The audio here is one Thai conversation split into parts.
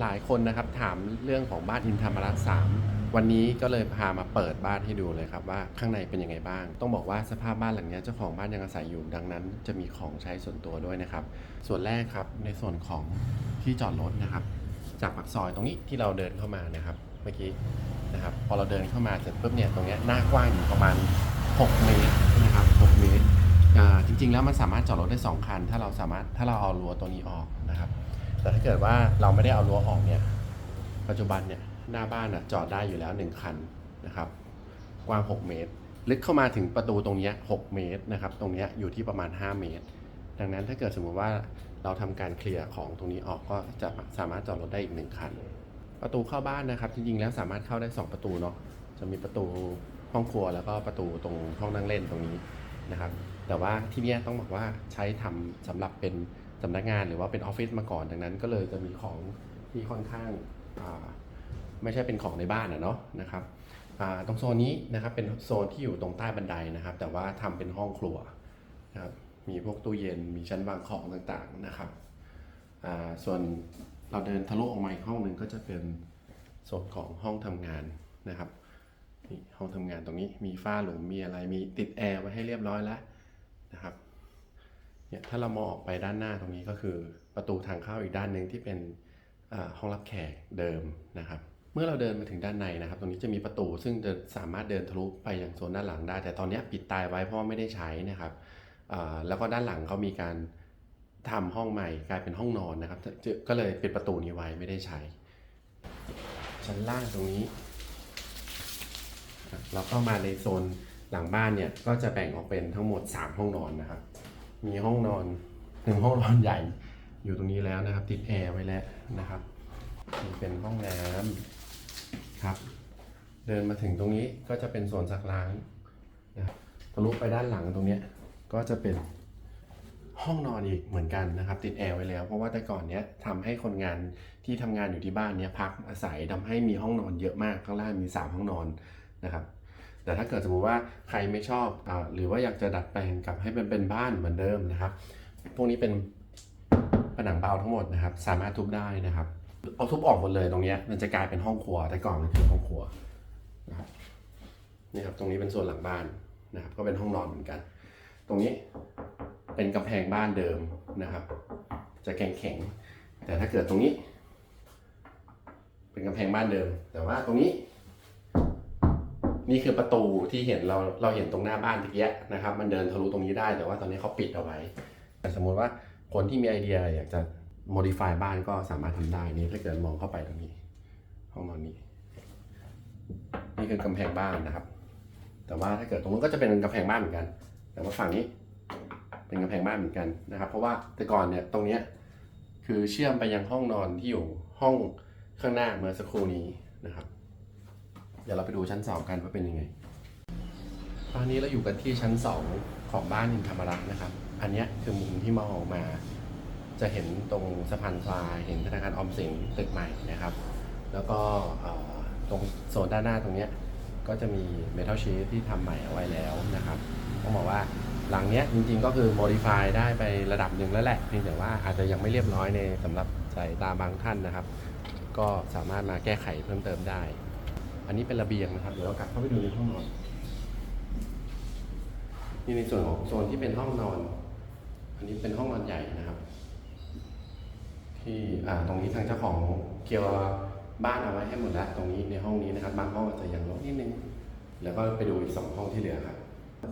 หลายคนนะครับถามเรื่องของบ้านอินธรรมรักษ์สามวันนี้ก็เลยพามาเปิดบ้านให้ดูเลยครับว่าข้างในเป็นยังไงบ้าง ต้องบอกว่าสภาพบ้านหลังนี้เจ้าของบ้านยังอาศัยอยู่ดังนั้น จะมีของใช้ส่วนตัวด้วยนะครับ ส่วนแรกครับในส่วนของที่จอดรถนะครับ จากปากซอยตรงนี้ที่เราเดินเข้ามานะครับ เมื่อกี้นะครับ พอเราเดินเข้ามาเสร็จปุ๊บเนี่ยตรงนี้หน้ากว้างอยู่ประมาณ 6 เมตรนะครับ 6 เมตรจริงๆแล้วมันสามารถจอดรถได้ 2 คัน ถ้าเราสามารถถ้าเราเอารั้วตัวนี้ออกนะครับ แต่ถ้าเกิดว่าเราไม่ได้เอารั้วออกเนี่ย ปัจจุบันเนี่ยหน้าบ้านอะจอดได้อยู่แล้ว 1 คันนะครับ กว้าง 6 เมตร ลึกเข้ามาถึงประตูตรงนี้ 6 เมตรนะครับ ตรงนี้อยู่ที่ประมาณ 5 เมตร ดังนั้นถ้าเกิดสมมุติว่าเราทำการเคลียร์ของตรงนี้ออกก็จะสามารถจอดรถได้อีกหนึ่งคัน ประตูเข้าบ้านนะครับ จริงๆแล้วสามารถเข้าได้ 2 ประตูเนาะ จะมีประตูห้องครัวแล้วก็ประตูตรงห้องนั่งเล่นตรงนี้นะครับ แต่ว่าที่นี้ต้องบอกว่าใช้ทำสำหรับเป็น สำนักงานหรือว่าเป็นออฟฟิศมาก่อนดังนั้น ก็เลยจะมีของที่ค่อนข้างาไม่ใช่เป็นของในบ้านอะเนาะนะครับตรงโซนนี้นะครับเป็นโซนที่อยู่ตรงใต้บันไดนะครับ แต่ว่าทำเป็นห้องครัวนะครับมีพวกตู้เย็นมีชั้นวางของต่างๆนะครับส่วนเราเดินทะลุออกมาอีกห้องหนึ่งก็จะเป็นโซนของห้องทำงานนะครับห้องทำงานตรงนี้มีฝ้าหลุมมีอะไรมีติดแอร์ไว้ให้เรียบร้อยแล้วนะครับ เนี่ยถ้าเรามองออกไปด้านหน้าตรงนี้ก็คือประตูทางเข้าอีกด้านหนึ่งที่เป็นห้องรับแขกเดิมนะครับเมื่อเราเดินมาถึงด้านในนะครับ ตรงนี้จะมีประตูซึ่งจะสามารถเดินทะลุไปยังโซนด้านหลังได้ แต่ตอนนี้ปิดตายไว้เพราะไม่ได้ใช้นะครับแล้วก็ด้านหลังเขามีการทำห้องใหม่กลายเป็นห้องนอนนะครับ ก็เลยปิดประตูนี้ไว้ไม่ได้ใช้ ชั้นล่างตรงนี้ เราเข้ามาในโซนหลังบ้านเนี่ยก็จะแบ่งออกเป็นทั้งหมด 3 ห้องนอนนะครับ มีห้องนอนหนึ่งห้องนอนใหญ่ อยู่ตรงนี้แล้วนะครับ ติดแอร์ไว้แล้วนะครับมีเป็นห้องน้ำครับ เดินมาถึงตรงนี้ก็จะเป็นส่วนซักล้างนะทะลุไปด้านหลังตรงนี้ก็จะเป็นห้องนอนอีกเหมือนกันนะครับ ติดแอร์ไว้แล้ว เพราะว่าแต่ก่อนเนี้ยทำให้คนงานที่ทำงานอยู่ที่บ้านเนี้ยพักอาศัยทำให้มีห้องนอนเยอะมากข้างล่างมี 3 ห้องนอนนะครับ แต่ถ้าเกิดสมมติว่าใครไม่ชอบอหรือว่าอยากจะดัดแปลงกลับให้มันเป็นบ้านเหมือนเดิมนะครับ พวกนี้เป็นผนังเบาทั้งหมดนะครับ สามารถทุบได้นะครับ เอาทุบออกหมดเลยตรงนี้มันจะกลายเป็นห้องครัว แต่ก่อนมันคือห้องครัวนะครับนี่ครับตรงนี้เป็นส่วนหลังบ้านนะครับ ก็เป็นห้องนอนเหมือนกัน ตรงนี้เป็นกำแพงบ้านเดิมนะครับ จะแข็งแข็งๆแต่ถ้าเกิดตรงนี้ เป็นกำแพงบ้านเดิม แต่ว่าตรงนี้ นี่คือประตูที่เห็นเราเราเห็นตรงหน้าบ้านตะเกียนะครับ มันเดินทะลุตรงนี้ได้แต่ว่าตอนนี้เขาปิดเอาไว้ แต่สมมุติว่าคนที่มีไอเดียอยากจะ modify บ้านก็สามารถทำได้นี่ถ้าเกิดมองเข้าไปตรงนี้ ห้องนอนนี้ นี่คือกำแพงบ้านนะครับ แต่ว่าถ้าเกิดตรงนู้นก็จะเป็นกำแพงบ้านเหมือนกัน แต่ว่าฝั่งนี้เป็นกำแพงบ้านเหมือนกันนะครับ เพราะว่าแต่ก่อนเนี่ยตรงเนี้ยคือเชื่อมไปยังห้องนอนที่อยู่ห้องข้างหน้าเมื่อสักครู่นี้นะครับ เดี๋ยวเราไปดูชั้น2กันว่าเป็นยังไง ตอนนี้เราอยู่กันที่ชั้น2ของบ้านอินธรรมรักษ์นะครับ อันนี้คือมุมที่มองออกมา จะเห็นตรงสะพานควายเห็นธนาคารออมสินตึกใหม่นะครับ แล้วก็ตรงโซนด้านหน้าตรงนี้ก็จะมีเมทัลชีทที่ทำใหม่เอาไว้แล้วนะครับต้องบอกว่าหลังนี้จริงๆก็คือ modify ได้ไประดับหนึ่งแล้วแหละเพียงแต่ว่าอาจจะยังไม่เรียบร้อยในสำหรับสายตาบางท่านนะครับ ก็สามารถมาแก้ไขเพิ่มเติมได้ อันนี้เป็นระเบียงนะครับ เดี๋ยวเรากลับเข้าไปดูในห้องนอนนี่ในส่วนของโซนที่เป็นห้องนอน อันนี้เป็นห้องนอนใหญ่นะครับ ที่อ่าตรงนี้ทางเจ้าของเกียวบ้านเอาไว้ให้หมดแล้วตรงนี้ในห้องนี้นะครับ บางห้องอาจจะยังลดนิดนึง แล้วก็ไปดูอีกสองห้องที่เหลือครับ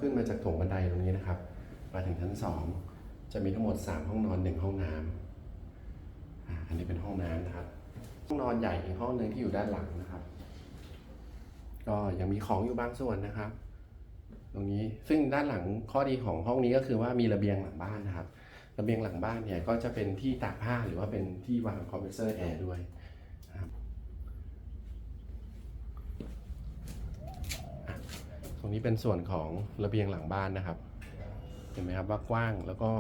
ขึ้นมาจากโถงบันไดตรงนี้นะครับ มาถึงชั้นสองจะมีทั้งหมดสามห้องนอนหนึ่งห้องน้ำอ่าอันนี้เป็นห้องน้ำนะครับ ห้องนอนใหญ่อีกห้องหนึ่งที่อยู่ด้านหลังนะครับ ก็ยังมีของอยู่บางส่วนนะครับ ตรงนี้ซึ่งด้านหลังข้อดีของห้องนี้ก็คือว่ามีระเบียงหลังบ้านนะครับ ระเบียงหลังบ้านเนี่ยก็จะเป็นที่ตากผ้าหรือว่าเป็นที่วางคอมเพรสเซอร์แอร์ด้วยนะครับตรงนี้เป็นส่วนของระเบียงหลังบ้านนะครับ เห็นไหมครับว่ากว้างแล้วก็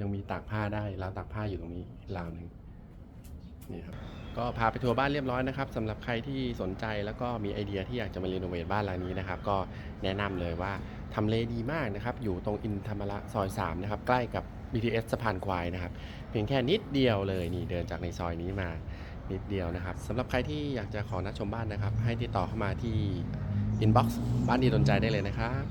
ยังมีตากผ้าได้ราวตากผ้าอยู่ตรงนี้ราวหนึ่ง นี่ครับก็พาไปทัวร์บ้านเรียบร้อยนะครับสำหรับใครที่สนใจแล้วก็มีไอเดียที่อยากจะมารีโนเวทบ้านหลังนี้นะครับ ก็แนะนำเลยว่าทำเลดีมากนะครับ อยู่ตรงอินธรรมระซอย3นะครับใกล้กับ BTS สะพานควายนะครับ เพียงแค่นิดเดียวเลยนี่เดินจากในซอยนี้มานิดเดียวนะครับสำหรับใครที่อยากจะขอนัดชมบ้านนะครับ ให้ติดต่อเข้ามาที่ inbox บ้านดีดนใจได้เลยนะครับ